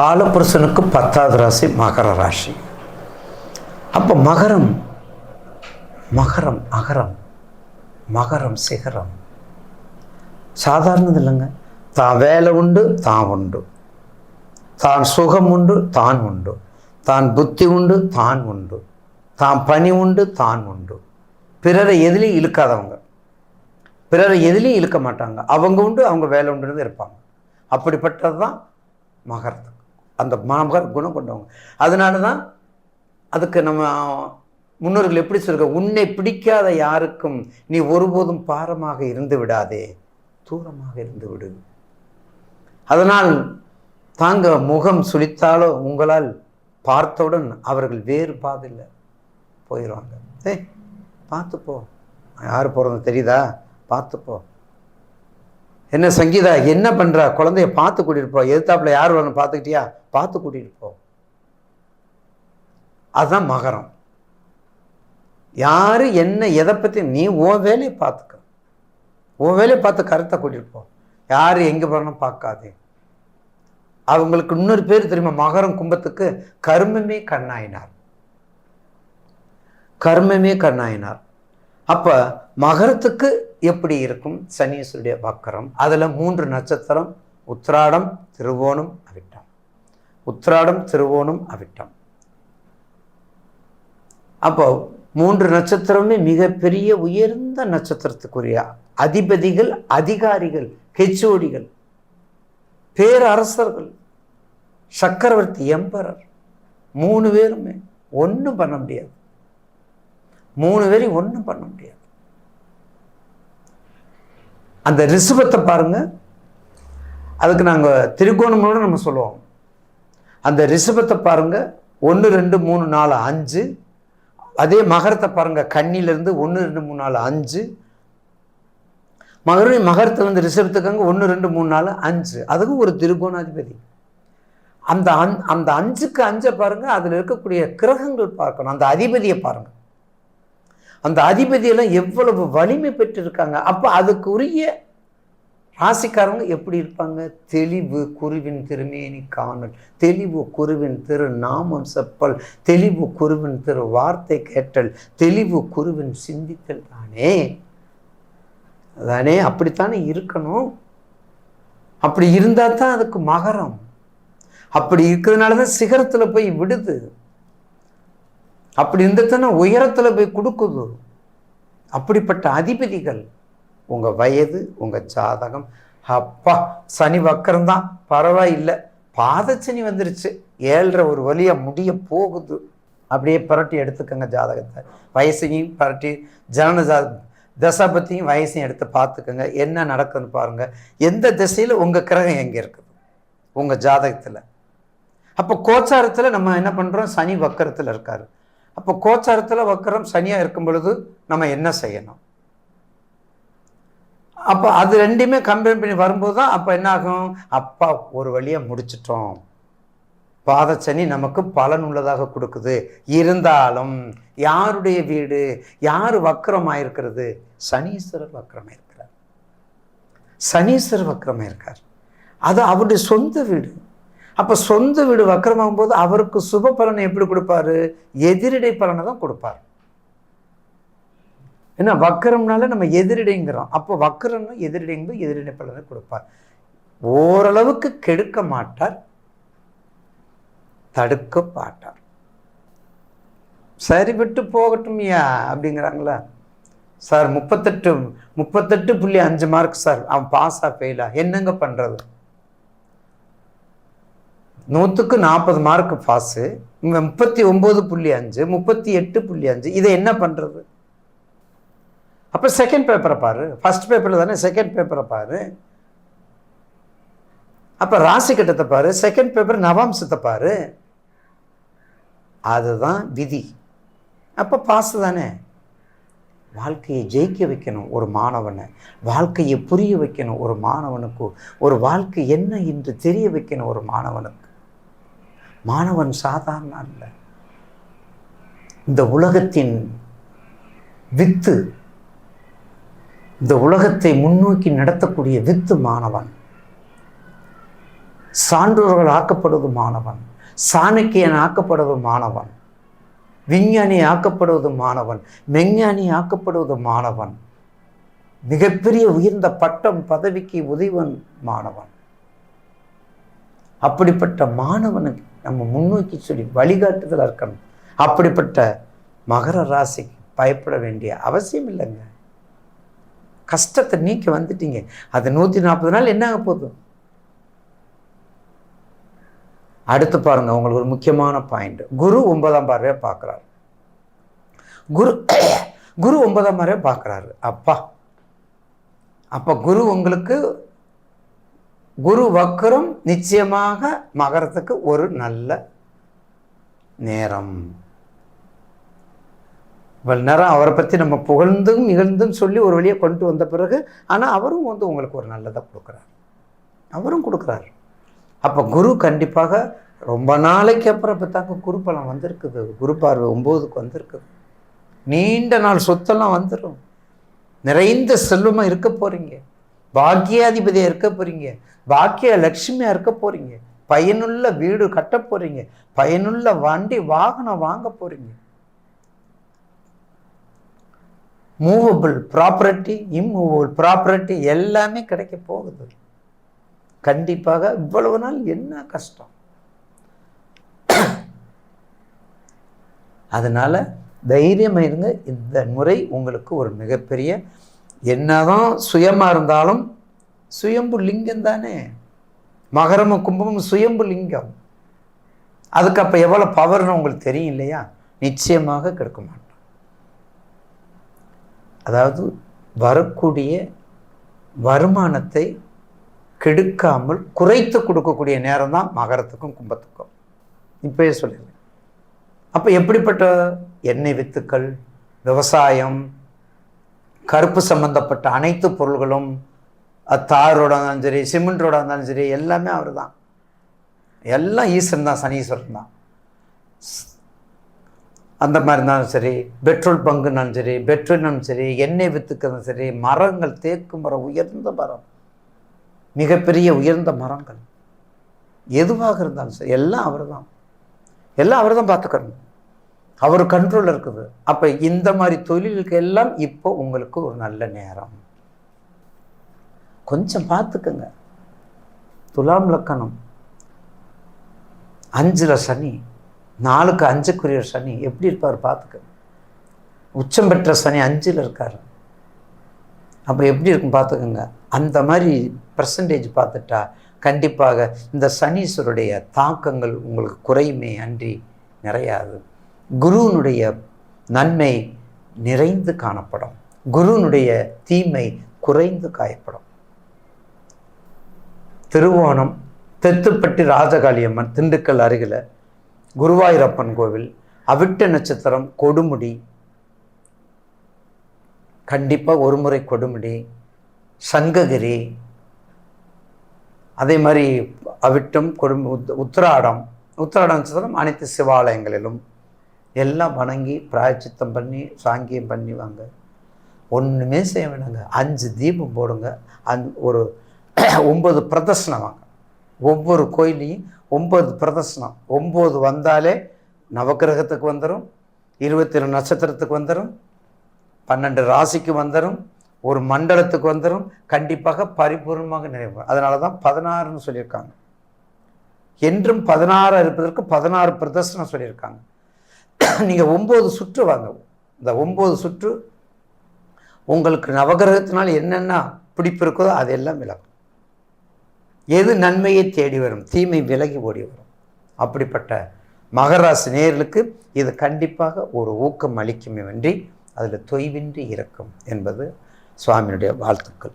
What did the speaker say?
காலபுருஷனுக்கு பத்தாவது ராசி மகர ராசி. அப்போ மகரம் மகரம் அகரம் மகரம் சிகரம். சாதாரணது இல்லைங்க. தான் வேலை உண்டு தான் உண்டு. தான் சுகம் உண்டு தான் உண்டு. தான் புத்தி உண்டு தான் உண்டு. தான் பணி உண்டு தான் உண்டு. பிறரை எதிலையும் இழுக்காதவங்க. பிறரை எதிலையும் இழுக்க மாட்டாங்க. அவங்க உண்டு அவங்க வேலை உண்டுன்னு இருப்பாங்க. அப்படிப்பட்டது தான் மகரத்து அந்த மகர குணம் கொண்டவங்க. அதனால தான் அதுக்கு நம்ம முன்னோர்கள் எப்படி சொல்லுங்க உன்னை பிடிக்காத யாருக்கும் நீ ஒருபோதும் பாரமாக இருந்து விடாதே தூரமாக இருந்து விடு. அதனால் தாங்க முகம் சுளித்தாலோ உங்களால் பார்த்தவுடன் அவர்கள் வேறு பாதில்லை போயிடுவாங்க ஏய் பார்த்துப்போ யார் போகிறது தெரியுதா? பார்த்துப்போ என்ன சங்கீதா என்ன பண்ணுறா குழந்தைய பார்த்து கூட்டிகிட்டு போ. எதிர்த்தாப்பில் யார் வரணும் பார்த்துக்கிட்டியா? பார்த்து கூட்டிகிட்டு போ. அதுதான் மகரம். யார் என்ன எதை பற்றி நீ ஓ வேலையை பார்த்துக்க. ஓ வேலையை பார்த்து கருத்தை கூட்டிகிட்டு போ. யார் எங்கே போகணும் பார்க்காதே. அவங்களுக்கு இன்னொரு பேர் தெரியுமா? மகரம் கும்பத்துக்கு கர்மமே கண்ணாயினார். கர்மமே கண்ணாயினார். அப்போ மகரத்துக்கு எப்படி இருக்கும்? சனீஸ்வருடைய வக்கரம். அதில் மூன்று நட்சத்திரம் உத்திராடம் திருவோணம் அவிட்டம். உத்திராடம் திருவோணம் அவிட்டம். அப்போ மூன்று நட்சத்திரமே மிகப்பெரிய உயர்ந்த நட்சத்திரத்துக்குரிய அதிபதிகள் அதிகாரிகள் ஹெச்ஓடிகள் பேரரசர்கள் சக்கரவர்த்தி எம்பரர். மூணு பேருமே ஒன்றும் பண்ண முடியாது. மூணு பேரையும் ஒன்றும் பண்ண முடியாது. அந்த ரிஷபத்தை பாருங்கள் அதுக்கு நாங்கள் திருக்கோணங்களோடு நம்ம சொல்லுவோம். அந்த ரிஷபத்தை பாருங்க. ஒன்று ரெண்டு மூணு நாலு அஞ்சு. அதே மகரத்தை பாருங்கள் கண்ணிலேருந்து ஒன்று ரெண்டு மூணு நாலு அஞ்சு. மகரம் மகரத்துலேருந்து ரிஷபத்துக்காங்க. ஒன்று ரெண்டு மூணு நாலு அஞ்சு. அதுக்கும் ஒரு திருகோணாதிபதி. அந்த அந் அந்த அஞ்சுக்கு அஞ்சை பாருங்கள் அதில் இருக்கக்கூடிய கிரகங்கள் பார்க்கணும். அந்த அதிபதியை பாருங்கள் அந்த அதிபதியெல்லாம் எவ்வளவு வலிமை பெற்றிருக்காங்க. அப்போ அதுக்கு உரிய ராசிக்காரங்க எப்படி இருப்பாங்க? தெளிவு குருவின் திருமேனி காணல் தெளிவு குருவின் திரு நாமம் செப்பல் தெளிவு குருவின் திரு வார்த்தை கேட்டல் தெளிவு குருவின் சிந்தித்தல் தானே? தானே அப்படித்தானே இருக்கணும்? அப்படி இருந்தால் தான் அதுக்கு மகரம். அப்படி இருக்கிறதுனால தான் சிகரத்தில் போய் விடுது. அப்படி இருந்ததுன்னா உயரத்தில் போய் கொடுக்குது. அப்படிப்பட்ட அதிபதிகள் உங்கள் வயது உங்கள் ஜாதகம். அப்பா சனி வக்கரம்தான் பரவாயில்லை. பாதச்சனி வந்துருச்சு. ஏழ்ற ஒரு வழியாக முடிய போகுது. அப்படியே புரட்டி எடுத்துக்கோங்க ஜாதகத்தை. வயசையும் புரட்டி ஜனன ஜா தசாபத்தியும் வயசையும் எடுத்து பார்த்துக்கோங்க. என்ன நடக்குதுன்னு பாருங்கள் எந்த திசையில் உங்கள் கிரகம் எங்கே இருக்குது? உங்கள் ஜாதகத்தில். அப்போ கோச்சாரத்தில் நம்ம என்ன பண்ணுறோம் சனி வக்கரத்தில் இருக்கார். அப்போ கோச்சாரத்தில் வக்கரம் சனியாக இருக்கும் பொழுது நம்ம என்ன செய்யணும்? அப்போ அது ரெண்டுமே கம்பேர் பண்ணி வரும்போது தான் அப்போ என்ன ஆகும் அப்பா ஒரு வழியாக முடிச்சிட்டோம். பாதச்சனி நமக்கு பலன் உள்ளதாக கொடுக்குது. இருந்தாலும் யாருடைய வீடு? யார் வக்கரமாயிருக்கிறது? சனீஸ்வரர் வக்கரமாயிருக்கிறார். சனீஸ்வரர் வக்கரமாயிருக்கார். அது அவருடைய சொந்த வீடு. அப்போ சொந்த வீடு வக்கரமாகும் போது அவருக்கு சுப பலனை எப்படி கொடுப்பாரு? எதிரிடை பலனை தான் கொடுப்பார். ஏன்னா வக்கரம்னால நம்ம எதிரிடைங்கிறோம். அப்போ வக்கரம்னு எதிரிடைங்கும்போது எதிரிடை பலனை கொடுப்பார். ஓரளவுக்கு கெடுக்க மாட்டார். தடுக்க மாட்டார் சரி விட்டு போகட்டும் யா அப்படிங்கிறாங்களா? சார் முப்பத்தெட்டு முப்பத்தெட்டு புள்ளி அஞ்சு மார்க் சார். அவன் பாஸா ஃபெயிலா என்னங்க பண்ணுறது நூற்றுக்கு நாற்பது மார்க் பாஸு முப்பத்தி ஒம்பது புள்ளி அஞ்சு முப்பத்தி எட்டு புள்ளி அஞ்சு இதை என்ன பண்ணுறது அப்போ செகண்ட் பேப்பரை பாரு. ஃபர்ஸ்ட் பேப்பரில் தானே செகண்ட் பேப்பரை பாரு. அப்போ ராசி கட்டத்தை பாரு. செகண்ட் பேப்பர் நவாம்சத்தை பாரு. அதுதான் விதி. அப்போ பாஸ் தானே. வாழ்க்கையை ஜெயிக்க வைக்கணும் ஒரு மாணவனை. வாழ்க்கையை புரிய வைக்கணும் ஒரு மாணவனுக்கு. ஒரு வாழ்க்கை என்ன என்று தெரிய வைக்கணும் ஒரு மாணவனுக்கு. மாணவன் சாதாரண அல்ல. இந்த உலகத்தின் வித்து இந்த உலகத்தை முன்னோக்கி நடத்தக்கூடிய வித்து மாணவன் சான்றோர்கள் ஆக்கப்படுவது மாணவன் சாணக்கியன் ஆக்கப்படுவது மாணவன் விஞ்ஞானி ஆக்கப்படுவது மாணவன் மெஞ்ஞானி ஆக்கப்படுவது மாணவன் மிகப்பெரிய உயர்ந்த பட்டம் பதவிக்கு உதவன் மாணவன். அப்படிப்பட்ட மாணவனுக்கு நம்ம முன்னோக்கி சொல்லி வழிகாட்டுதலாக இருக்கணும். அப்படிப்பட்ட மகர ராசிக்கு பயப்பட வேண்டிய அவசியம் இல்லைங்க. கஷ்டத்தை நீக்கி வந்துட்டீங்க. அது நூற்றி நாற்பது நாள் என்ன ஆக போதும் அடுத்து பாருங்க உங்களுக்கு ஒரு முக்கியமான பாயிண்ட் குரு ஒன்பதாம் பார்வையை பார்க்குறாரு. குரு குரு ஒன்பதாம் பார்வையை பார்க்குறாரு. அப்பா அப்போ குரு உங்களுக்கு குரு வக்கரம் நிச்சயமாக மகரத்துக்கு ஒரு நல்ல நேரம். இவ்வளவு நேரம் அவரை பற்றி நம்ம புகழ்ந்தும் நிகழ்ந்தும் சொல்லி ஒரு வழியை கொண்டு வந்த பிறகு ஆனால் அவரும் வந்து உங்களுக்கு ஒரு நல்லதை கொடுக்குறார். அவரும் கொடுக்குறாரு. அப்போ குரு கண்டிப்பாக ரொம்ப நாளைக்கு அப்புறம் இப்போ தாங்க குரு பலம் வந்திருக்குது. குரு பார்வை ஒம்போதுக்கு வந்திருக்குது. நீண்ட நாள் சொத்தெல்லாம் வந்துடும் நிறைந்த செல்வமாக இருக்க போகிறீங்க பாக்கியாதிபதியாக இருக்க போகிறீங்க பாக்கிய லட்சுமியாக இருக்க போகிறீங்க பயனுள்ள வீடு கட்ட போகிறீங்க பயனுள்ள வண்டி வாகனம் வாங்க போகிறீங்க மூவபிள் ப்ராப்பர்ட்டி இம்மூவபிள் ப்ராப்பர்ட்டி எல்லாமே கிடைக்க போகுது. கண்டிப்பாக இவ்வளவு நாள் என்ன கஷ்டம்? அதனால் தைரியமாக இருங்க. இந்த முறை உங்களுக்கு ஒரு மிகப்பெரிய என்னதான் சுயமாக இருந்தாலும் சுயம்பு லிங்கம் தானே? மகரமும் கும்பமும் சுயம்பு லிங்கம். அதுக்கு அப்போ எவ்வளோ பவர்னு உங்களுக்கு தெரியும் இல்லையா? நிச்சயமாக கெடுக்க மாட்டோம். அதாவது வரக்கூடிய வருமானத்தை கெடுக்காமல் குறைத்து கொடுக்கக்கூடிய நேரம் தான் மகரத்துக்கும் கும்பத்துக்கும். இப்போயே சொல்லிடுறேன். அப்போ எப்படிப்பட்ட எண்ணெய் வித்துக்கள் விவசாயம் கருப்பு சம்பந்தப்பட்ட அனைத்து பொருள்களும் தாரோட இருந்தாலும் சரி சிமெண்டோட இருந்தாலும் சரி எல்லாமே அவர் தான் எல்லாம் ஈஸ்வரன் தான் சனீஸ்வரன் தான். அந்த மாதிரி இருந்தாலும் சரி பெட்ரோல் பங்குனாலும் சரி பெட்ரோல்னாலும் சரி எண்ணெய் வித்துக்கிறதும் சரி மரங்கள் தேக்கு மரம் உயர்ந்த மரம் மிகப்பெரிய உயர்ந்த மரங்கள். எதுவாக இருந்தாலும் சரி எல்லாம் அவர் தான் எல்லாம் அவர் தான் பார்த்துக்கணும். அவர் கண்ட்ரோலில் இருக்குது. அப்போ இந்த மாதிரி தொழிலுக்கு எல்லாம் இப்போ உங்களுக்கு ஒரு நல்ல நேரம். கொஞ்சம் பார்த்துக்குங்க. துலாம் லக்கணம். அஞ்சில் சனி நாலுக்கு அஞ்சுக்குரிய சனி. எப்படி இருப்பார் பார்த்துக்க. உச்சம் பெற்ற சனி அஞ்சில் இருக்கார். அப்போ எப்படி இருக்கும் பார்த்துக்கோங்க. அந்த மாதிரி பர்சன்டேஜ் பார்த்துட்டா கண்டிப்பாக இந்த சனீஸ்வருடைய தாக்கங்கள் உங்களுக்கு குறையுமே அன்றி நிறையாது. குருவினுடைய நன்மை நிறைந்து காணப்படும். குருனுடைய தீமை குறைந்து காயப்படும். திருவோணம் தெத்துப்பட்டி ராஜகாளியம்மன் திண்டுக்கல் அருகில் குருவாயூரப்பன் கோவில் அவிட்ட நட்சத்திரம் கொடுமுடி. கண்டிப்பாக ஒரு முறை கொடுமுடி. சங்ககிரி. அதே மாதிரி அவிட்டம் கொடும் உத்திராடம். உத்திராடம் நட்சத்திரம் அனைத்து சிவாலயங்களிலும் எல்லாம் வணங்கி பிராயச்சித்தம் பண்ணி சாங்கியம் பண்ணி வாங்க ஒன்றுமே செய்ய வேணாங்க அஞ்சு தீபம் போடுங்க. அந் ஒரு ஒம்பது பிரதர்சனம் வாங்க. ஒவ்வொரு கோயிலையும் ஒம்பது பிரதர்சனம் ஒம்பது வந்தாலே நவக்கிரகத்துக்கு வந்துடும் இருபத்தி ரெண்டு நட்சத்திரத்துக்கு வந்துடும் பன்னெண்டு ராசிக்கு வந்துடும் ஒரு மண்டலத்துக்கு வந்துடும் கண்டிப்பாக பரிபூர்ணமாக நிறைவு அதனால தான் பதினாறுன்னு சொல்லியிருக்காங்க. என்றும் பதினாறு இருப்பதற்கு பதினாறு பிரதர்சனம் சொல்லியிருக்காங்க. நீங்கள் ஒம்பது சுற்று வாங்க. இந்த ஒம்பது சுற்று உங்களுக்கு நவகிரகத்தினால் என்னென்ன பிடிப்பு இருக்குதோ அதெல்லாம் விலகும் எது நன்மையை தேடி வரும்? தீமை விலகி ஓடி வரும். அப்படிப்பட்ட மகராசி நேர்களுக்கு இது கண்டிப்பாக ஒரு ஊக்கம் அளிக்குமே வென்றி அதில் தொய்வின்றி இருக்கும் என்பது சுவாமியுடைய வாழ்த்துக்கள்.